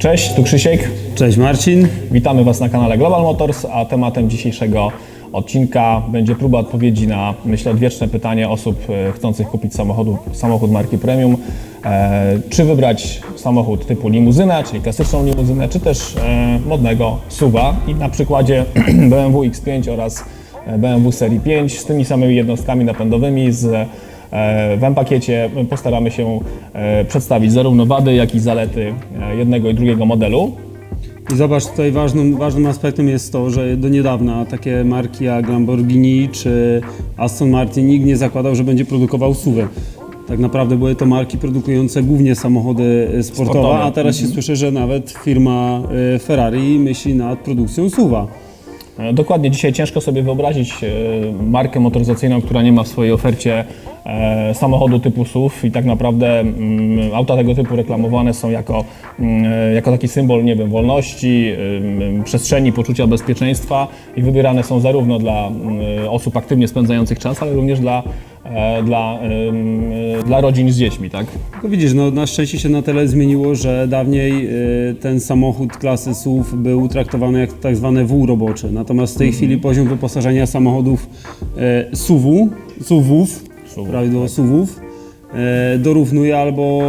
Cześć, tu Krzysiek. Cześć Marcin. Witamy Was na kanale Global Motors, a tematem dzisiejszego odcinka będzie próba odpowiedzi na, myślę, odwieczne pytanie osób e, chcących kupić samochodu, samochód marki premium. E, czy wybrać samochód typu limuzyna, czyli klasyczną limuzynę, czy też e, modnego SUVa i na przykładzie BMW X5 oraz e, BMW serii 5 z tymi samymi jednostkami napędowymi z w M-pakiecie postaramy się e, przedstawić zarówno wady, jak i zalety e, jednego i drugiego modelu. I zobacz, tutaj ważnym, ważnym aspektem jest to, że do niedawna takie marki jak Lamborghini czy Aston Martin nikt nie zakładał, że będzie produkował SUVy. Tak naprawdę były to marki produkujące głównie samochody e, sportowe, Sportowe. a teraz się słyszy, że nawet firma e, Ferrari myśli nad produkcją SUVa. E, Dokładnie, dzisiaj ciężko sobie wyobrazić e, markę motoryzacyjną, która nie ma w swojej ofercie e, samochodu typu SUV i tak naprawdę mm, auta tego typu reklamowane są jako, mm, e, jako taki symbol, nie wiem, wolności, em, przestrzeni, poczucia bezpieczeństwa i wybierane są zarówno dla mm, osób aktywnie spędzających czas, ale również dla, e, dla, e, dla rodzin z dziećmi, tak? Tylko widzisz, no na szczęście się na tyle zmieniło, że dawniej ten samochód klasy SUV był traktowany jak tak zwane wół roboczy. Natomiast w tej chwili poziom wyposażenia samochodów SUV-u, SUV-ów, Prawidłowo SUV-ów, y, dorównuje albo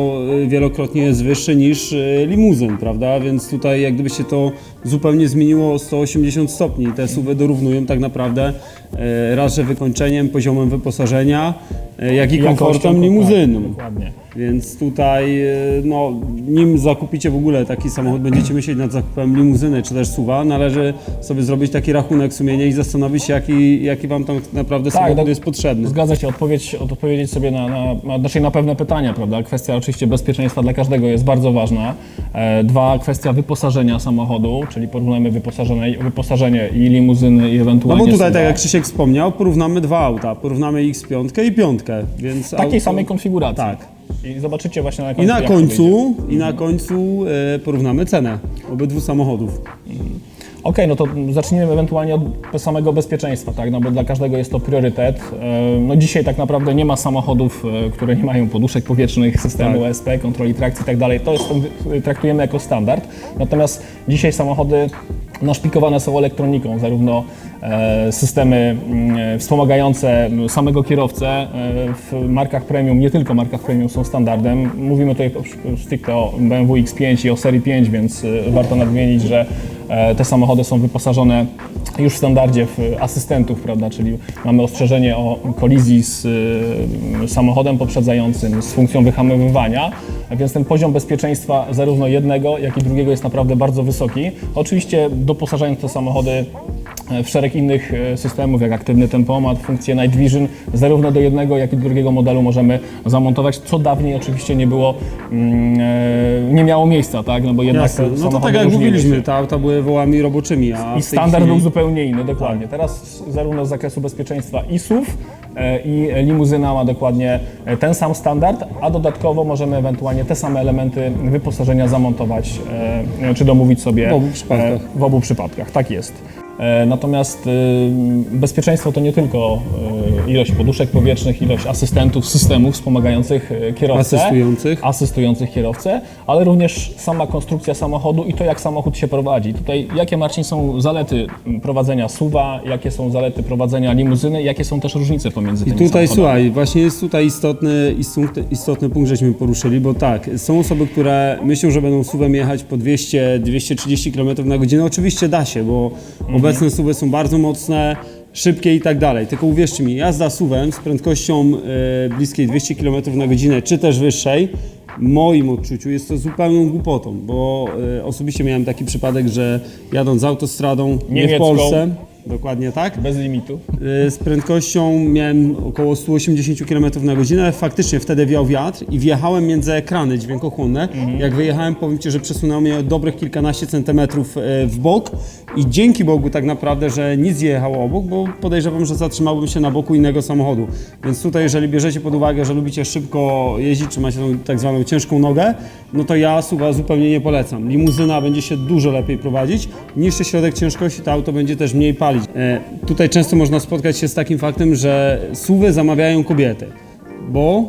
y, wielokrotnie jest wyższy niż y, limuzyn, prawda? Więc tutaj jak gdyby się to zupełnie zmieniło o 180 stopni. Te SUVy dorównują tak naprawdę raz, że wykończeniem, poziomem wyposażenia, jak i komfortem limuzyną. tak, Dokładnie. Więc tutaj, e, no, nim zakupicie w ogóle taki samochód, będziecie myśleć nad zakupem limuzyny czy też suwa, należy sobie zrobić taki rachunek sumienia i zastanowić się, jaki, jaki wam tam naprawdę samochód tak. jest potrzebny. Zgadza się, odpowiedź, odpowiedzieć sobie na, na, na, znaczy na pewne pytania, prawda? Kwestia oczywiście bezpieczeństwa dla każdego jest bardzo ważna. E, dwa, kwestia wyposażenia samochodu, czyli porównajmy wyposażenie, wyposażenie i limuzyny i No ewentualnie bo tutaj, SUV-a. tak jak Krzysiek wspomniał, porównamy dwa auta. Porównamy X5 i piątkę, więc Takiej auto... samej konfiguracji. Tak. I zobaczycie właśnie na I końcu. na jak to wyjdzie. końcu, i na końcu e, porównamy cenę obydwu samochodów. Okej, no to zacznijmy ewentualnie od samego bezpieczeństwa, tak? No bo dla każdego jest to priorytet. E, No dzisiaj tak naprawdę nie ma samochodów, e, które nie mają poduszek powietrznych, systemu Tak. ESP, kontroli trakcji i tak dalej. To jest, traktujemy jako standard. Natomiast dzisiaj samochody naszpikowane są elektroniką, zarówno e, systemy mm, wspomagające m, samego kierowcę e, w markach premium, nie tylko markach premium są standardem. Mówimy tutaj stricte o BMW X5 i o serii 5, więc e, warto nadmienić, że e, te samochody są wyposażone już w standardzie w asystentów, prawda, czyli mamy ostrzeżenie o kolizji z samochodem poprzedzającym, z funkcją wyhamowywania, więc ten poziom bezpieczeństwa zarówno jednego, jak i drugiego jest naprawdę bardzo wysoki. Oczywiście doposażając te samochody e, w szereg innych e, systemów, jak aktywny tempomat, funkcję Night Vision, zarówno do jednego, jak i drugiego modelu możemy zamontować, co dawniej oczywiście nie było, mm, e, nie miało miejsca, tak, no bo jednak Jasne. No to tak jak mówiliśmy, te auta były wołami roboczymi, a I standard chwili... był zupełnie inny, dokładnie. Teraz zarówno z zakresu bezpieczeństwa i SUV i limuzyna ma dokładnie e, ten sam standard, a dodatkowo możemy ewentualnie te same elementy wyposażenia zamontować e, czy domówić sobie W obu przypadkach. e, w obu przypadkach. Tak jest. E, Natomiast y, bezpieczeństwo to nie tylko y, ilość poduszek powietrznych, ilość asystentów, systemów wspomagających y, kierowcę, Asystujących. asystujących kierowcę, ale również sama konstrukcja samochodu i to, jak samochód się prowadzi. Tutaj jakie, Marcin, są zalety prowadzenia SUV-a, jakie są zalety prowadzenia limuzyny, jakie są też różnice pomiędzy I tymi tutaj samochodami? słuchaj, właśnie jest tutaj istotny, istotny, punkt, żeśmy poruszyli, bo tak, są osoby, które myślą, że będą suwem jechać po 200-230 km na godzinę. Oczywiście da się, bo obecne suwy są bardzo mocne, szybkie i tak dalej. Tylko uwierzcie mi, jazda suwem z prędkością e, bliskiej 200 km na godzinę, czy też wyższej, w moim odczuciu jest to zupełną głupotą, bo e, osobiście miałem taki przypadek, że jadąc autostradą, nie w Niemiecką. Polsce, dokładnie tak, Bez limitu. Y, Z prędkością miałem około 180 km na godzinę. Faktycznie wtedy wiał wiatr i wjechałem między ekrany dźwiękochłonne. Jak wyjechałem, powiem Ci, że przesunęło mnie dobrych kilkanaście centymetrów y, w bok i dzięki Bogu tak naprawdę, że nic jechało obok, bo podejrzewam, że zatrzymałbym się na boku innego samochodu. Więc tutaj, jeżeli bierzecie pod uwagę, że lubicie szybko jeździć, czy macie tą tak zwaną ciężką nogę, no to ja suwa zupełnie nie polecam. Limuzyna będzie się dużo lepiej prowadzić. Niższy środek ciężkości to auto będzie też mniej palić. E, tutaj często można spotkać się z takim faktem, że suwy zamawiają kobiety. bo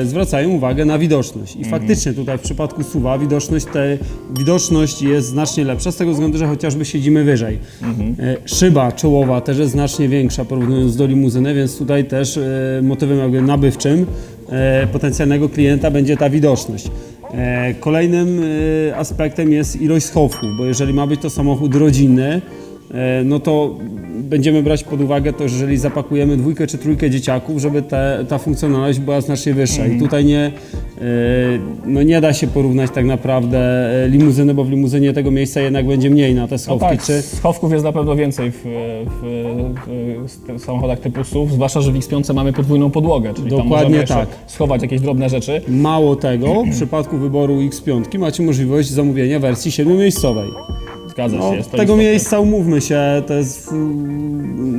e, zwracają uwagę na widoczność. I faktycznie tutaj w przypadku suwa widoczność, te, widoczność jest znacznie lepsza z tego względu, że chociażby siedzimy wyżej. E, szyba czołowa też jest znacznie większa porównując do limuzyny, więc tutaj też e, motywem jakby nabywczym e, potencjalnego klienta będzie ta widoczność. E, Kolejnym e, aspektem jest ilość schowków, bo jeżeli ma być to samochód rodzinny, no to będziemy brać pod uwagę to, że jeżeli zapakujemy dwójkę czy trójkę dzieciaków, żeby te, ta funkcjonalność była znacznie wyższa. I tutaj nie, e, no nie da się porównać tak naprawdę e, limuzyny, bo w limuzynie tego miejsca jednak będzie mniej na te No schowki. tak, Czy, schowków jest na pewno więcej w, w, w samochodach typu SUV, zwłaszcza, że w X5 mamy podwójną podłogę, czyli Dokładnie tak. schować jakieś drobne rzeczy. Mało tego, w przypadku wyboru X5 macie możliwość zamówienia wersji 7-miejscowej. Zgadza No, się, tego istotne. miejsca umówmy się, to jest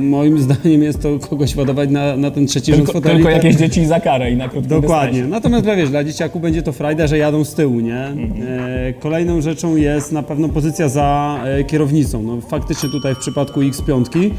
moim zdaniem jest to kogoś ładować na, na ten trzeci rząd Tylko, foteli. tylko tak- jakieś dzieci za karę i na krótkim Dokładnie. dystansie. Natomiast dla, wiesz, dla dzieciaków będzie to frajda, że jadą z tyłu, nie? Mhm. E, kolejną rzeczą jest na pewno pozycja za e, kierownicą. No, faktycznie tutaj w przypadku X5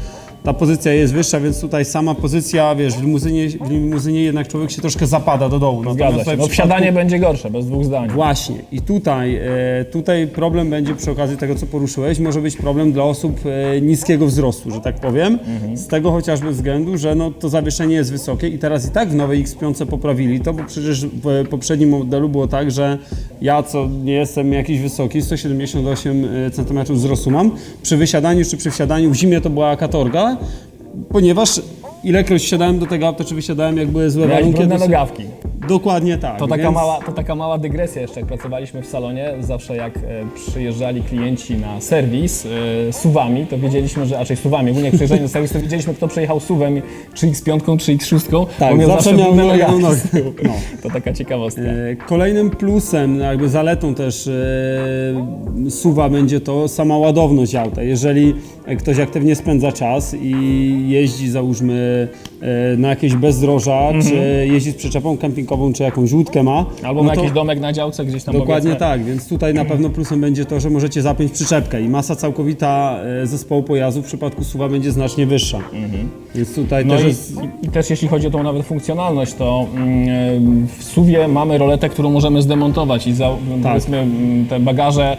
ta pozycja jest wyższa, więc tutaj sama pozycja, wiesz, w limuzynie, w limuzynie jednak człowiek się troszkę zapada do dołu. Natomiast Zgadza tutaj się. w No przypadku- wsiadanie będzie gorsze, bez dwóch zdań. Właśnie. I tutaj, e, tutaj problem będzie przy okazji tego, co poruszyłeś, może być problem dla osób e, niskiego wzrostu, że tak powiem. Z tego chociażby względu, że no, to zawieszenie jest wysokie i teraz i tak w nowej X5 poprawili to, bo przecież w poprzednim modelu było tak, że ja, co nie jestem jakiś wysoki, 178 cm wzrostu mam, przy wysiadaniu czy przy wsiadaniu w zimie to była katorga, ponieważ ilekroć wsiadałem do tego auta, czy wysiadałem, jak były złe Miałeś warunki, brudne to- nogawki. Dokładnie tak. To taka, więc- mała, to taka mała dygresja jeszcze, jak pracowaliśmy w salonie, zawsze jak e, przyjeżdżali klienci na serwis e, suwami, to wiedzieliśmy, że, raczej suwami, ogólnie jak przyjeżdżali na serwis, to wiedzieliśmy, kto przyjechał suwem, czy X5, czy X6, Tak, bo miał zawsze zawsze miał brudne nogawki nogę. z tyłu. No. To taka ciekawostka. E, Kolejnym plusem, no jakby zaletą też e, suwa będzie to sama ładowność auta. Jeżeli ktoś aktywnie spędza czas i jeździ załóżmy uh, na jakieś bezdroża, czy jeździ z przyczepą kempingową, czy jakąś łódkę ma, Albo no ma to- jakiś domek na działce gdzieś tam Dokładnie powiedzmy. tak, więc tutaj na pewno plusem będzie to, że możecie zapiąć przyczepkę i masa całkowita e, zespołu pojazdu w przypadku suwa będzie znacznie wyższa. Więc tutaj No też i, jest... i też jeśli chodzi o tą nawet funkcjonalność, to mm, w suwie mamy roletę, którą możemy zdemontować i za, powiedzmy mm, te bagaże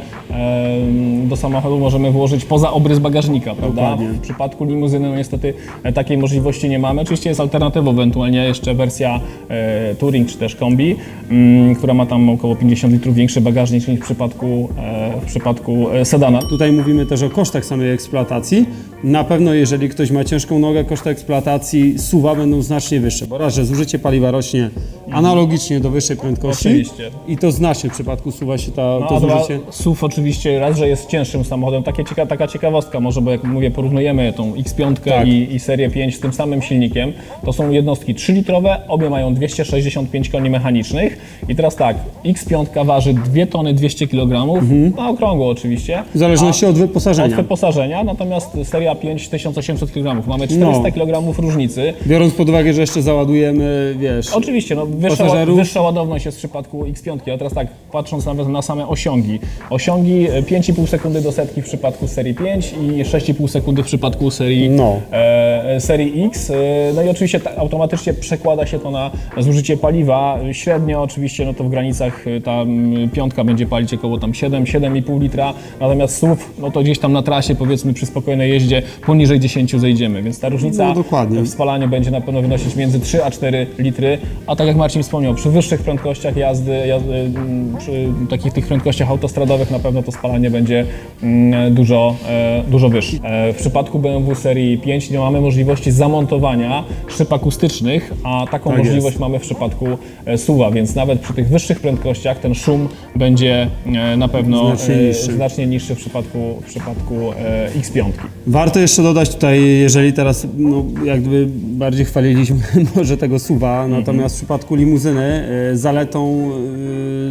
do samochodu możemy włożyć poza obrys bagażnika, prawda? Dokładnie. W przypadku limuzyny no niestety e, takiej możliwości nie mamy. Oczywiście jest alternatywą, ewentualnie jeszcze wersja e, Touring czy też Kombi, mm, która ma tam około 50 litrów większy bagażnik niż w przypadku, e, w przypadku e, sedana. Tutaj mówimy też o kosztach samej eksploatacji. Na pewno jeżeli ktoś ma ciężką nogę, koszty eksploatacji suwa będą znacznie wyższe, bo raz, że zużycie paliwa rośnie analogicznie do wyższej prędkości Oczywiście. i to znacznie w przypadku suwa się ta, No, to a dwa, zużycie... SUV oczywiście raz, że jest cięższym samochodem. Takie cieka, taka ciekawostka może, bo jak mówię, porównujemy tą X5 Tak. i, i serię 5 z tym samym silnikiem. To są jednostki 3-litrowe, obie mają 265 koni mechanicznych. I teraz tak, X5 waży 2 tony 200 kg, na okrągło oczywiście. W zależności od od wyposażenia. wyposażenia, natomiast seria 5 1800 kg. Mamy 400 No. kg różnicy. Biorąc pod uwagę, że jeszcze załadujemy, wiesz... Oczywiście, no, wyższa, Pasażerów? wyższa ładowność jest w przypadku X5, a teraz tak, patrząc nawet na same osiągi. Osiągi e, 5,5 sekundy do setki w przypadku serii 5 i 6,5 sekundy w przypadku serii, No. e, serii X. E, no i oczywiście automatycznie przekłada się to na zużycie paliwa. Średnio oczywiście no to w granicach e, ta mm, piątka będzie palić około tam 7, 7,5 litra, natomiast SUV, no to gdzieś tam na trasie powiedzmy przy spokojnej jeździe poniżej 10 zejdziemy, więc ta różnica No, w spalaniu będzie na pewno wynosić między 3 a 4 litry, a tak jak Marcin wspomniał, przy wyższych prędkościach jazdy, jazdy mm, przy takich tych prędkościach autostradowych na pewno to spalanie będzie mm, dużo, e, dużo wyższe. E, W przypadku BMW serii 5 nie mamy możliwości zamontowania szyb akustycznych, a taką Tak możliwość jest. mamy w przypadku e, SUV-a, więc nawet przy tych wyższych prędkościach ten szum będzie e, na pewno Znacznie e, niższy. znacznie niższy w przypadku, w przypadku e, X5. Warto jeszcze dodać tutaj, jeżeli teraz no, jak gdyby bardziej chwaliliśmy może tego suwa, natomiast w przypadku limuzyny zaletą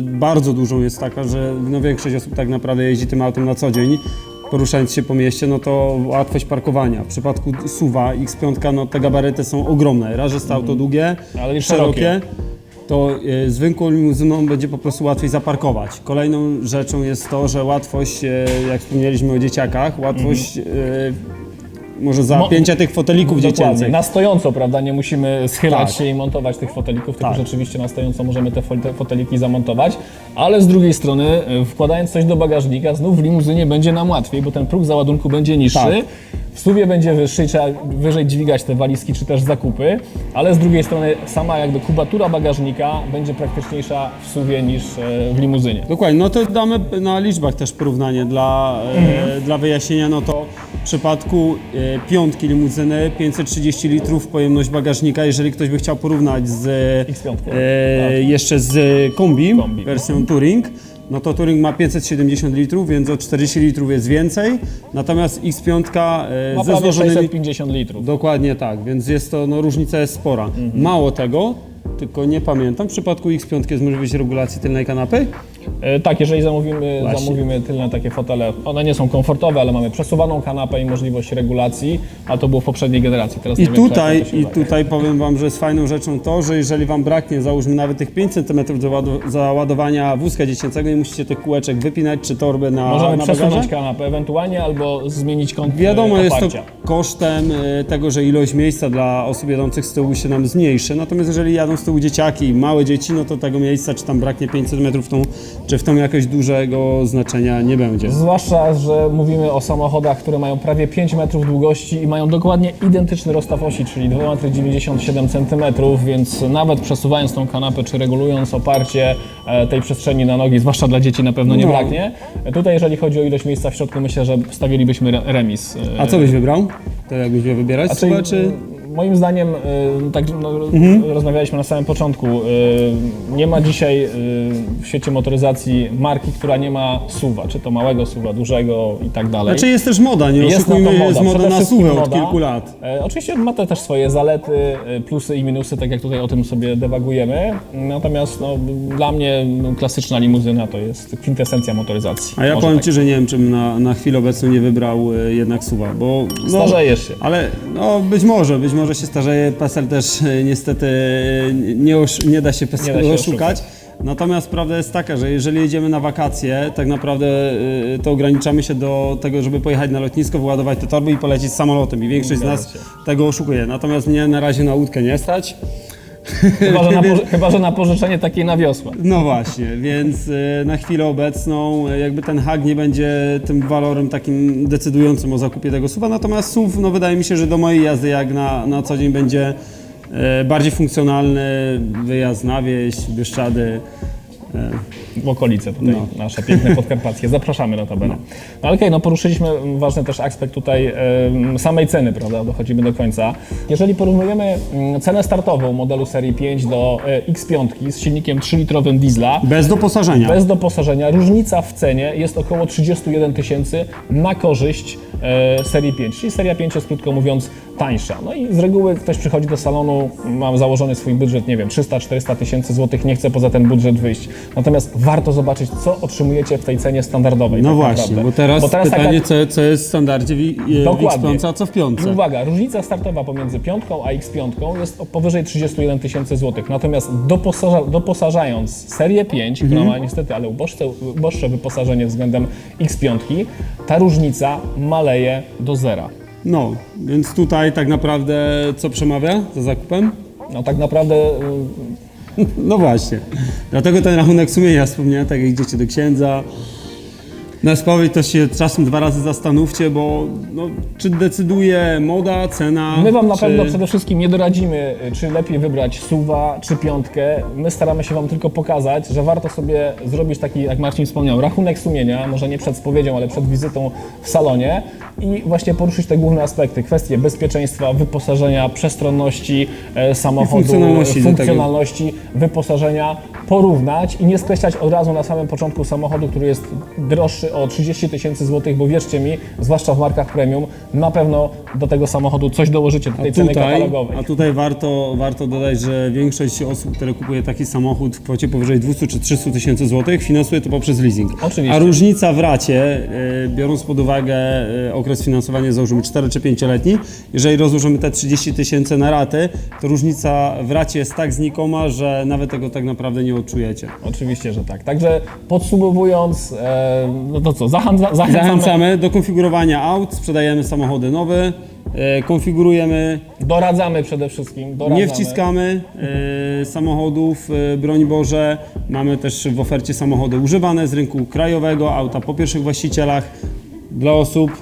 bardzo dużą jest taka, że no, większość osób tak naprawdę jeździ tym autem na co dzień, poruszając się po mieście, no to łatwość parkowania. W przypadku suwa X5, no te gabaryty są ogromne. Raz, że jest to auto długie, Ale i szerokie. szerokie. To y, zwykłą limuzyną będzie po prostu łatwiej zaparkować. Kolejną rzeczą jest to, że łatwość, y, jak wspomnieliśmy o dzieciakach, łatwość y, może zapięcia tych fotelików Dokładnie. dziecięcych. Na stojąco, prawda? Nie musimy schylać Tak. się i montować tych fotelików, tylko Tak. rzeczywiście na stojąco możemy te, fo- te foteliki zamontować. Ale z drugiej strony, y, wkładając coś do bagażnika, znów w limuzynie będzie nam łatwiej, bo ten próg załadunku będzie niższy. Tak. W suwie będzie wyższy, trzeba wyżej dźwigać te walizki czy też zakupy, ale z drugiej strony sama jakby kubatura bagażnika będzie praktyczniejsza w suwie niż e, w limuzynie. Dokładnie, no to damy na liczbach też porównanie dla, e, dla wyjaśnienia, no to w przypadku e, piątki limuzyny 530 litrów pojemność bagażnika, jeżeli ktoś by chciał porównać z X5. e, jeszcze z kombi, Kombi. wersją Touring, no to Touring ma 570 litrów, więc o 40 litrów jest więcej, natomiast X5 e, Ma ze złożonymi... 650 litrów. Dokładnie tak, więc jest to, no różnica jest spora. Mało tego, tylko nie pamiętam, w przypadku X5 jest możliwość regulacji tylnej kanapy? E, Tak, jeżeli zamówimy, Właśnie. zamówimy tylne takie fotele, one nie są komfortowe, ale mamy przesuwaną kanapę i możliwość regulacji, a to było w poprzedniej generacji. Teraz I nie wiem, tutaj, się I udaje. tutaj powiem Wam, że jest fajną rzeczą to, że jeżeli Wam braknie, załóżmy nawet tych 5 cm załadowania wózka dziecięcego, nie musicie tych kółeczek wypinać czy torby na, Możemy na przesunąć bagaże. kanapę ewentualnie albo zmienić kąt Wiadomo, e, jest to kosztem y, tego, że ilość miejsca dla osób jadących z tyłu się nam zmniejszy. Natomiast jeżeli jadą tyłu dzieciaki, małe dzieci, no to tego miejsca, czy tam braknie 5 cm w tą, czy w tą jakoś dużego znaczenia nie będzie. Zwłaszcza, że mówimy o samochodach, które mają prawie 5 metrów długości i mają dokładnie identyczny rozstaw osi, czyli 2,97 cm, więc nawet przesuwając tą kanapę czy regulując oparcie e, tej przestrzeni na nogi, zwłaszcza dla dzieci na pewno nie No. braknie. Tutaj jeżeli chodzi o ilość miejsca w środku, myślę, że stawilibyśmy re- remis. e, A co byś wybrał? To jakbyś miał wybierać? Znaczy, Chyba, czy... Moim zdaniem, y, tak no, rozmawialiśmy na samym początku, y, nie ma dzisiaj y, w świecie motoryzacji marki, która nie ma suwa, czy to małego suwa, dużego i tak dalej. Znaczy jest też moda, nie Jest oszukujmy, moda. jest moda na suwę od kilku lat. E, oczywiście ma to też swoje zalety, e, plusy i minusy, tak jak tutaj o tym sobie dewagujemy. Natomiast no, dla mnie no, klasyczna limuzyna to jest kwintesencja motoryzacji. A ja Może powiem tak. Ci, że nie wiem, czym na, na chwilę obecną nie wybrał e, jednak suwa, bo... No, Starzejesz się. Ale no być może, być może się starzeje, PESEL też e, niestety e, nie, nie da się PESEL się oszukać. Natomiast prawda jest taka, że jeżeli jedziemy na wakacje, tak naprawdę e, to ograniczamy się do tego, żeby pojechać na lotnisko, wyładować te torby i polecieć samolotem i większość z nas tego oszukuje. Natomiast mnie na razie na łódkę nie stać. Chyba że, na chyba, że na pożyczenie takiej na wiosłę. No właśnie, więc y, na chwilę obecną y, jakby ten hak nie będzie tym walorem takim decydującym o zakupie tego suwa, natomiast SUV no wydaje mi się, że do mojej jazdy jak na, na co dzień będzie y, bardziej funkcjonalny, wyjazd na wieś, Bieszczady. Y, w okolice tutaj, No. nasze piękne podkarpackie. Zapraszamy notabene. No ale okej, no poruszyliśmy ważny też aspekt tutaj samej ceny, prawda, dochodzimy do końca. Jeżeli porównujemy mm, cenę startową modelu serii 5 do e, X5 z silnikiem 3-litrowym diesla, Bez doposażenia. bez doposażenia, różnica w cenie jest około 31 tysięcy na korzyść e, serii 5, czyli seria 5 jest krótko mówiąc tańsza. No i z reguły ktoś przychodzi do salonu, mam założony swój budżet, nie wiem, 300-400 tysięcy złotych, nie chce poza ten budżet wyjść. Natomiast warto zobaczyć, co otrzymujecie w tej cenie standardowej. No tak właśnie, naprawdę. bo teraz, taka- pytanie, co, co jest w standardzie w, w Dokładnie. X5, a co w I piątce? uwaga, różnica startowa pomiędzy piątką a X5 jest powyżej 31 tysięcy złotych. Natomiast doposaża, doposażając serię 5, która ma niestety ale uboższe, uboższe wyposażenie względem X5, ta różnica maleje do zera. No, więc tutaj tak naprawdę co przemawia za zakupem? No tak naprawdę y, No właśnie. Dlatego ten rachunek sumienia wspomniałem, tak jak idziecie do księdza. Na spowiedź to się czasem dwa razy zastanówcie, bo no, czy decyduje moda, cena. My Wam na czy... pewno przede wszystkim nie doradzimy, y, czy lepiej wybrać suwa, czy piątkę. My staramy się Wam tylko pokazać, że warto sobie zrobić taki, jak Marcin wspomniał, rachunek sumienia, może nie przed spowiedzią, ale przed wizytą w salonie i właśnie poruszyć te główne aspekty, kwestie bezpieczeństwa, wyposażenia, przestronności e, samochodu, I funkcjonalności funkcjonalności, wyposażenia, porównać i nie skreślać od razu na samym początku samochodu, który jest droższy o 30 tysięcy złotych, bo wierzcie mi, zwłaszcza w markach premium, na pewno do tego samochodu coś dołożycie do tej ceny Tutaj, katalogowej. a tutaj warto, warto dodać, że większość osób, które kupuje taki samochód w kwocie powyżej 200 czy 300 tysięcy złotych, finansuje to poprzez leasing. Oczywiście. A różnica w racie, y, biorąc pod uwagę y, okres finansowania, założymy 4 czy 5-letni, jeżeli rozłożymy te 30 tysięcy na raty, to różnica w racie jest tak znikoma, że nawet tego tak naprawdę nie odczujecie. Oczywiście, że tak. Także podsumowując, e, no to co, zachęca, zachęcamy. Zachęcamy do konfigurowania aut, sprzedajemy samochody nowe, e, konfigurujemy, Doradzamy przede wszystkim. Doradzamy. nie wciskamy e, samochodów, e, broń Boże. Mamy też w ofercie samochody używane z rynku krajowego, auta po pierwszych właścicielach dla osób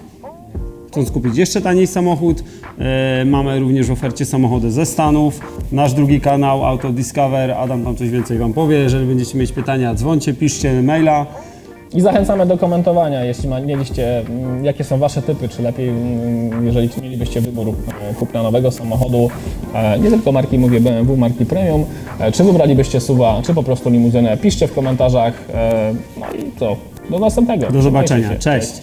chcąc kupić jeszcze taniej samochód. E, mamy również w ofercie samochody ze Stanów. Nasz drugi kanał Auto Discover, Adam tam coś więcej Wam powie. Jeżeli będziecie mieć pytania, dzwońcie, piszcie maila. I zachęcamy do komentowania, jeśli ma, mieliście, mm, jakie są Wasze typy, czy lepiej, mm, jeżeli mielibyście wybór e, kupna nowego samochodu, e, nie tylko marki, mówię BMW, marki premium, e, czy wybralibyście SUVa, czy po prostu limuzynę, piszcie w komentarzach, no i co, do następnego. Do zobaczenia. Cześć.